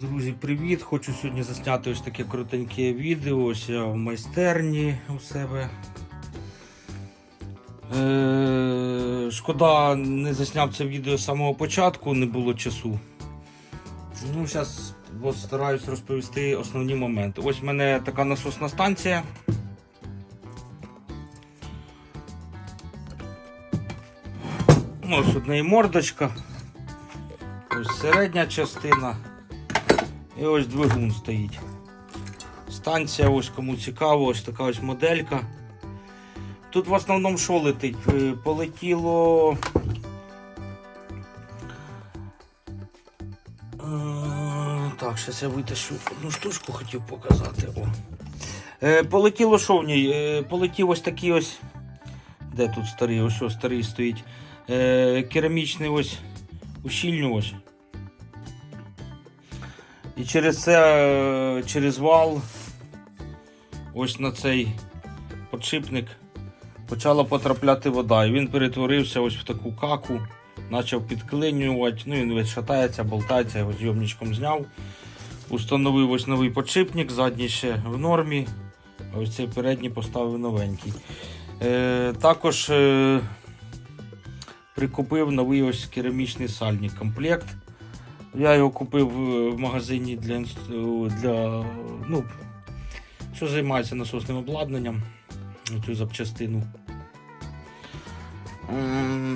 Друзі, привіт! Хочу сьогодні засняти ось таке коротеньке відео. Ось я в майстерні у себе. Е, шкода, не засняв це відео з самого початку, не було часу. Ну, зараз стараюсь розповісти основні моменти. Ось в мене така насосна станція. Ось одна і мордочка. Ось середня частина. І ось двигун стоїть. Станція, ось кому цікаво, ось така ось моделька. Тут в основному що летить? Е, Полетіло. Е, Так, зараз я витащу одну штучку, хотів показати. О. Е, Полетіло що в ній? Полетів ось такий ось. Де тут старий? Ось ось старий стоїть. Керамічний ось ущільнювач. І через це, е, через вал, ось на цей подшипник почала потрапляти вода. І він перетворився ось в таку каку, почав підклинювати. Ну, він весь шатається, болтається, його зйомничком зняв. Установив ось новий подшипник, задній ще в нормі. А ось цей передній поставив новенький. Е, також е, прикупив новий ось керамічний сальник комплект. Я його купив е, в магазині для, для ну, що займається насосним обладнанням, цю запчастину.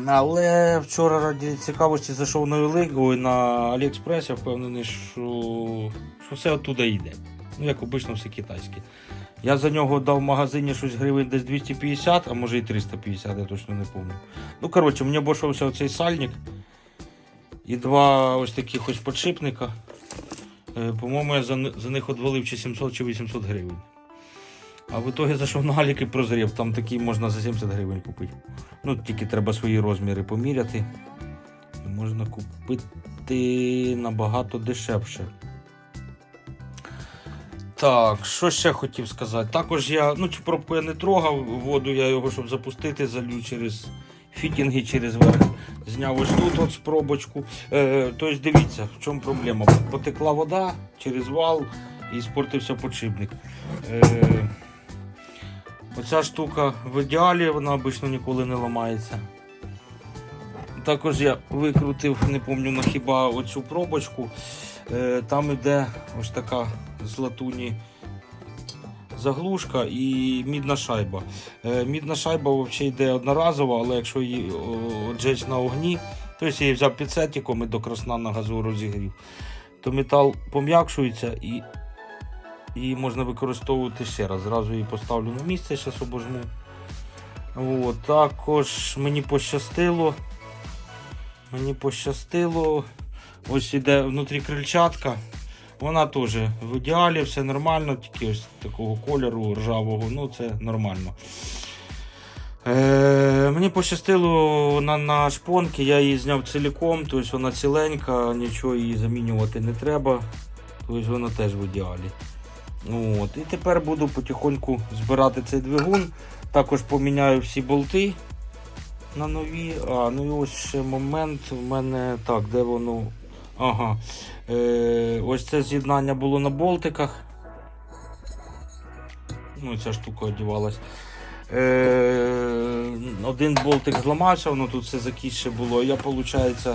Але вчора раді цікавості зайшов на Олегу і на Аліекспрес, я впевнений, що, що все оттуда йде. Ну, як обично, все китайське. Я за нього дав в магазині щось гривень десь 250, а може і 350, я точно не пам'ятаю. Ну, коротше, мені обійшовся оцей сальник і два ось таких ось подшипника. Е, По-моєму, я за, них одвалив чи 700 чи 800 гривень. А в ітогі зайшов на Алік і прозрів, там такий можна за 70 гривень купити. Ну, тільки треба свої розміри поміряти. І можна купити набагато дешевше. Так, що ще хотів сказати? Також я, ну цю пробку я не трогав, воду я його, щоб запустити, залью через фітінги, через верх. Зняв ось тут от пробочку. Е, тобто дивіться, в чому проблема. Потекла вода через вал і спортився подшипник. Е, оця штука в ідеалі, вона обично ніколи не ламається. Також я викрутив, не пам'ятаю на хіба оцю пробочку. Е, там іде ось така з латуні заглушка і мідна шайба. Е, Мідна шайба взагалі йде одноразова, але якщо її оджечь на огні, то я її взяв піцетиком і до красна на газу розігрів, то метал пом'якшується і, і можна використовувати ще раз. Зразу її поставлю на місце, зараз обожму. От, також мені пощастило. Мені пощастило. Ось іде внутрі крильчатка. Вона теж в ідеалі, все нормально, тільки ось такого кольору ржавого, ну це нормально. Е, мені пощастило вона на шпонки, я її зняв ціліком, тобто вона ціленька, нічого її замінювати не треба. Тобто вона теж в ідеалі. От. І тепер буду потихоньку збирати цей двигун. Також поміняю всі болти на нові. А, ну і ось ще момент. У мене так, де воно. Ага. Е, ось це з'єднання було на болтиках. Ну, ця штука одівалась. Е, один болтик зламався, воно тут все закіще було. Я, виходить,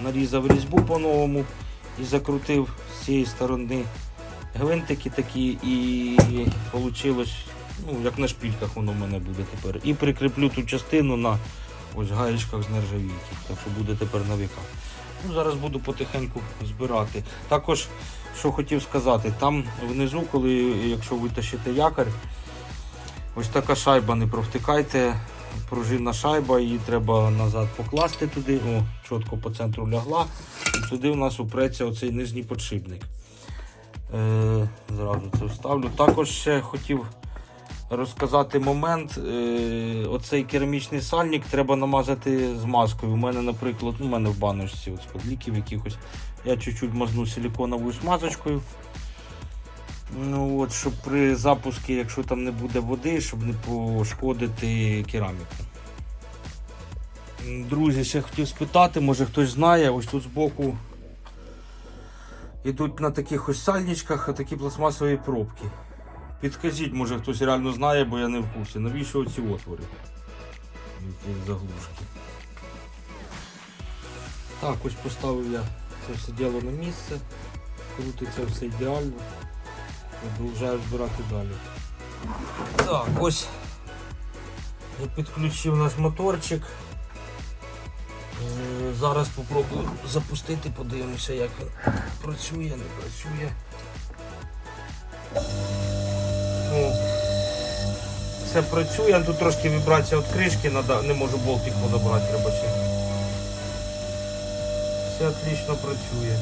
нарізав різьбу по-новому і закрутив з цієї сторони гвинтики такі, і вийшло, ну, як на шпільках воно в мене буде тепер. І прикріплю ту частину на ось гаєчках з нержавійки. Так що буде тепер на віка. Ну, зараз буду потихеньку збирати. Також, що хотів сказати, там внизу, коли якщо витащите якорь, ось така шайба, не провтикайте. Пружинна шайба, її треба назад покласти туди. О, чітко по центру лягла. І туди у нас упреться оцей нижній подшипник. Е, зразу це вставлю. Також ще хотів розказати момент. Е, оцей керамічний сальник треба намазати змазкою. У мене, наприклад, у мене в баночці з-під ліків якихось. Я чуть-чуть мазну силіконовою смазочкою. Ну от, щоб при запуску, якщо там не буде води, щоб не пошкодити кераміку. Друзі, ще хотів спитати, може хтось знає, ось тут збоку йдуть на таких ось сальничках такі пластмасові пробки. Підкажіть, може хтось реально знає, бо я не в курсі. Навіщо ці отвори? Ці заглушки. Так, ось поставив я це все діло на місце. Крутиться все ідеально. Продовжую збирати далі. Так, ось я підключив наш моторчик. Е, Зараз спробую запустити, подивимося, як він працює, не працює. Ну, все працює, тут трошки вібрація від кришки, не можу болтик подобрати, ще. Все отлично працює.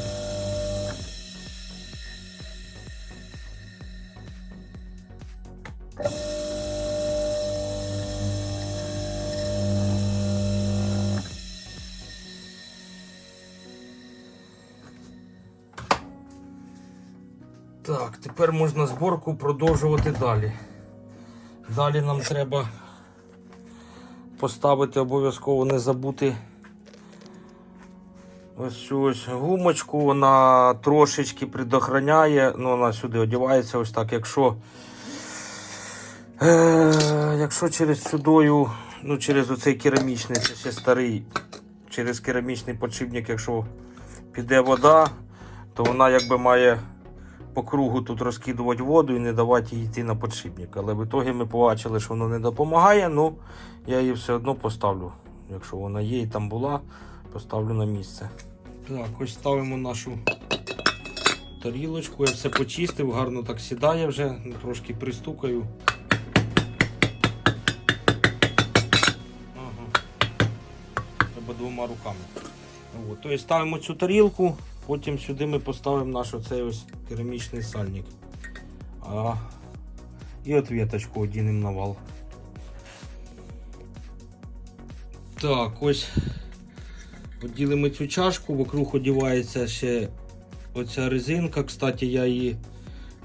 Тепер можна зборку продовжувати далі. Далі нам треба поставити обов'язково не забути ось цю ось гумочку, вона трошечки предохраняє, ну вона сюди одягається ось так. Якщо, е, якщо через сюдою, ну через оцей керамічний, це ще старий, через керамічний подшипник, якщо піде вода, то вона якби має по кругу тут розкидувати воду і не давати їй йти на подшипник. Але в ітогі ми побачили, що воно не допомагає, ну я її все одно поставлю. Якщо вона є і там була, поставлю на місце. Так, ось ставимо нашу тарілочку. Я все почистив, гарно так сідає вже, трошки пристукаю. Ага. Треба двома руками. От. Тобто ставимо цю тарілку, потім сюди ми поставимо наш оцей ось керамічний сальник. А, і ответочку одінемо на вал. Так, ось Поділимо цю чашку, вокруг одівається ще оця резинка. Кстати, я її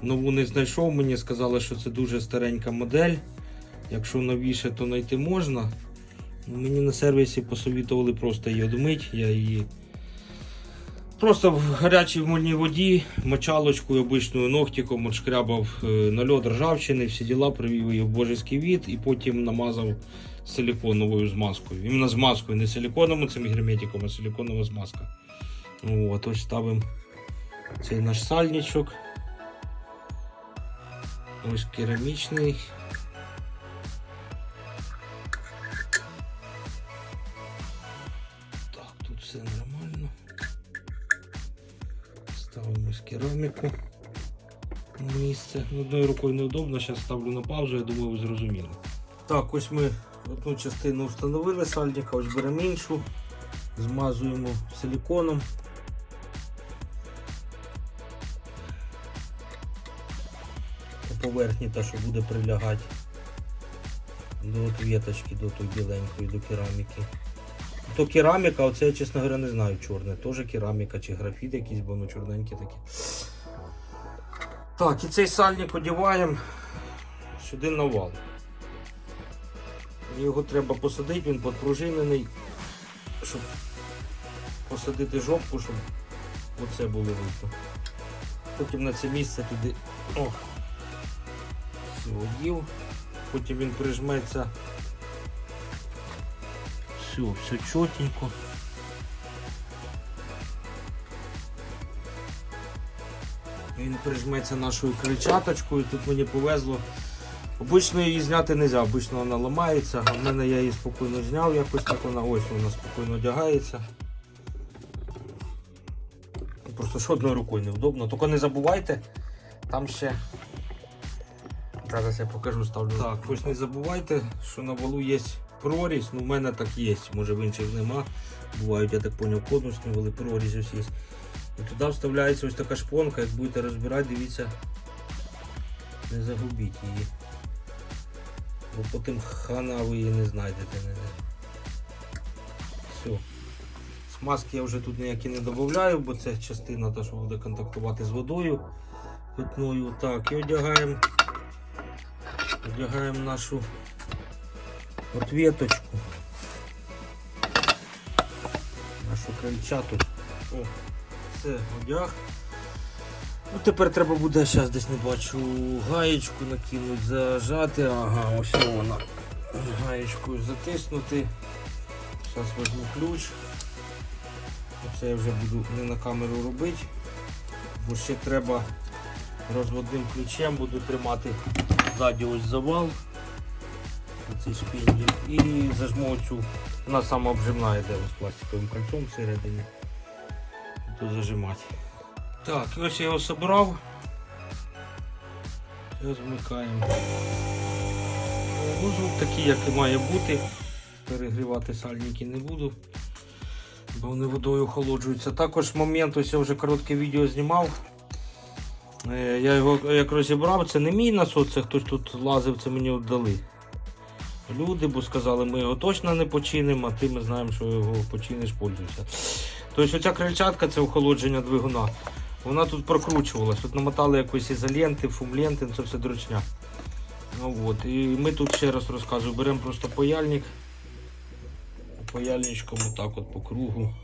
нову не знайшов. Мені сказали, що це дуже старенька модель. Якщо новіше, то знайти можна. Мені на сервісі посовітували просто її одмить. Я її просто в гарячій мильній воді, мочалочкою, обичною ногтиком отшкрябав е, нальот ржавчини, всі діла, привів її в божеський від і потім намазав силиконовою змазкою. Іменно змазкою, не силиконовим цим герметиком, а силиконова змазка. От, ось ставимо цей наш сальничок. Ось керамічний. Так, тут все нормально. Ставимо кераміку на місце. Одною рукою неудобно, зараз ставлю на паузу, я думаю, ви зрозуміли. Так, ось ми одну частину встановили сальника, ось беремо іншу, змазуємо силиконом. По поверхні та, що буде прилягати до ответочки, до тої біленької, до кераміки. То кераміка, оце я, чесно говоря, не знаю, чорне. Теж кераміка чи графіт якийсь, бо воно чорненьке таке. Так, і цей сальник одіваємо сюди на вал. Його треба посадити, він підпружинений, щоб посадити жопку, щоб оце було видно. Потім на це місце туди о, все потім він прижметься. Все, все чотенько. Він прижметься нашою крильчаточкою, тут мені повезло. Обично її зняти не можна, обично вона ламається, а в мене я її спокійно зняв, якось так вона ось вона спокійно одягається. Просто що одною рукою невдобно. Тільки не забувайте, там ще. Зараз я покажу, ставлю. Так, ось не забувайте, що на валу є прорізь, ну в мене так є, може в інших нема. Бувають, я так зрозумів, конусні вали, прорізь ось є. І туди вставляється ось така шпонка, як будете розбирати, дивіться, не загубіть її. Бо потім хана ви її не знайдете. Все. Смазки я вже тут ніякі не додаю, бо це частина та, що буде контактувати з водою питною. Так, і одягаємо одягаємо нашу ответочку. Нашу крильчату. О, все, одяг. Ну, тепер треба буде, зараз десь не бачу, гаєчку накинути, зажати. Ага, ось вона. Гаєчкою затиснути. Зараз візьму ключ. Це я вже буду не на камеру робити, бо ще треба розводним ключем буду тримати ззаді ось завал. Оцей шпіндель. І зажму оцю. Вона самообжимна йде з пластиковим кольцом всередині. Тут зажимати. Так, ось я його собрав. Зараз вмикаємо. Ну, такий, як і має бути. Перегрівати сальники не буду, бо вони водою охолоджуються. Також момент, ось я вже коротке відео знімав. Е, Я його як розібрав, це не мій насос, це хтось тут лазив, це мені віддали. Люди, бо сказали, ми його точно не починимо, а ти ми знаємо, що його починиш, пользуйся. Тобто оця крильчатка це охолодження двигуна. Вона тут прокручувалась. Тут намотали якоїсь ізоленти, фумленти, це все дрочня. Ну, от. І ми тут ще раз розказую, беремо просто паяльник. Паяльничком отак от по кругу.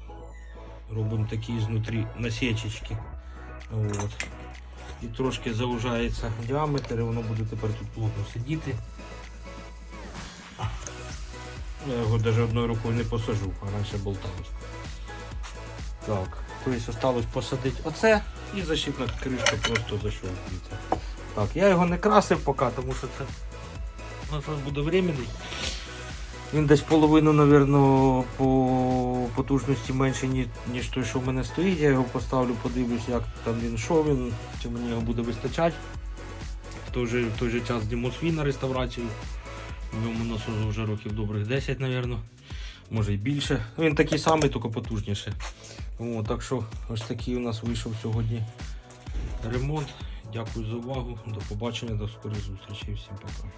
Робимо такі знутрі насічечки. От. І трошки заужається діаметр, і воно буде тепер тут плотно сидіти. Я його навіть одною рукою не посажу, а раніше болталось. Так, тобто осталось посадити оце і защитна кришка просто защелкується. Так, я його не красив поки, тому що це насос буде временний. Він десь половину, мабуть, по потужності менше, ніж той, що в мене стоїть. Я його поставлю, подивлюсь, як там він що він, чи мені його буде вистачати. В той же, в той же час зніму свій на реставрацію. Йому насосу вже років добрих 10, мабуть. Може і більше. Він такий самий, тільки потужніше. О, так що ось такий у нас вийшов сьогодні ремонт. Дякую за увагу. До побачення, до скорих зустрічей. Всім пока.